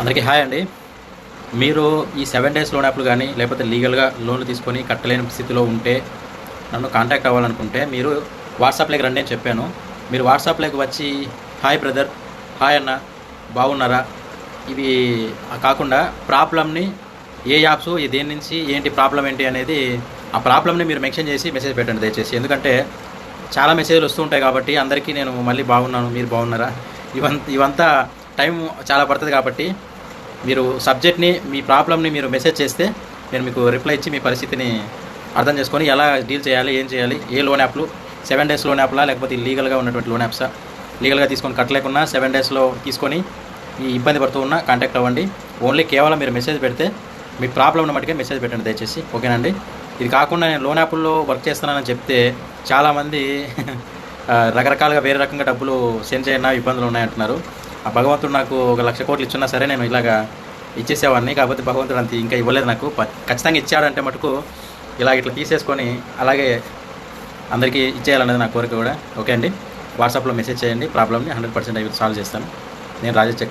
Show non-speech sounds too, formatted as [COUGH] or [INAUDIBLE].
అందరికీ హాయ్ అండి. మీరు ఈ సెవెన్ డేస్ లోన్ యాప్లు కానీ లేకపోతే లీగల్గా లోన్లు తీసుకొని కట్టలేని స్థితిలో ఉంటే నన్ను కాంటాక్ట్ అవ్వాలనుకుంటే మీరు వాట్సాప్లోకి రండి అని చెప్పాను. మీరు వాట్సాప్లోకి వచ్చి హాయ్ బ్రదర్ హాయ్ అన్న బాగున్నారా ఇవి కాకుండా ప్రాబ్లమ్ని ఏ యాప్స్ దేని నుంచి ఏంటి ప్రాబ్లం ఏంటి అనేది ఆ ప్రాబ్లమ్ని మీరు మెన్షన్ చేసి మెసేజ్ పెట్టండి దయచేసి. ఎందుకంటే చాలా మెసేజ్లు వస్తుంటాయి కాబట్టి అందరికీ నేను మళ్ళీ బాగున్నాను మీరు బాగున్నారా ఇవంత ఇవంతా టైం చాలా పడుతుంది కాబట్టి మీరు సబ్జెక్ట్ని మీ ప్రాబ్లమ్ని మీరు మెసేజ్ చేస్తే నేను మీకు రిప్లై ఇచ్చి మీ పరిస్థితిని అర్థం చేసుకొని ఎలా డీల్ చేయాలి ఏం చేయాలి ఏ లోన్ యాప్లు సెవెన్ డేస్ లోన్ యాప్లా లేకపోతే లీగల్గా ఉన్నటువంటి లోన్ యాప్సా? లీగల్గా తీసుకొని కట్టలేకున్నా సెవెన్ డేస్లో తీసుకొని ఈ ఇబ్బంది పడుతూ ఉన్నా కాంటాక్ట్ అవ్వండి. ఓన్లీ కేవలం మీరు మెసేజ్ పెడితే మీ ప్రాబ్లమ్ని మట్టుకే మెసేజ్ పెట్టండి దయచేసి. ఓకేనండి? ఇది కాకుండా నేను లోన్ యాప్ల్లో వర్క్ చేస్తున్నానని చెప్తే చాలామంది [LAUGHS] రకరకాలుగా వేరే రకంగా డబ్బులు సెండ్ చేయడం ఇబ్బందులు ఉన్నాయంటున్నారు. ఆ భగవంతుడు నాకు ఒక లక్ష కోట్లు ఇచ్చినా సరే నేను ఇలాగా ఇచ్చేసేవాడిని. కాకపోతే భగవంతుడు అంత ఇంకా ఇవ్వలేదు నాకు. ఖచ్చితంగా ఇచ్చాడంటే మటుకు ఇలా ఇట్లా తీసేసుకొని అలాగే అందరికీ ఇచ్చేయాలనేది నా కోరిక కూడా. ఓకే అండి. వాట్సాప్లో మెసేజ్ చేయండి. ప్రాబ్లమ్ని హండ్రెడ్ పర్సెంట్ సాల్వ్ చేస్తాను. నేను రాజేష్ చెక్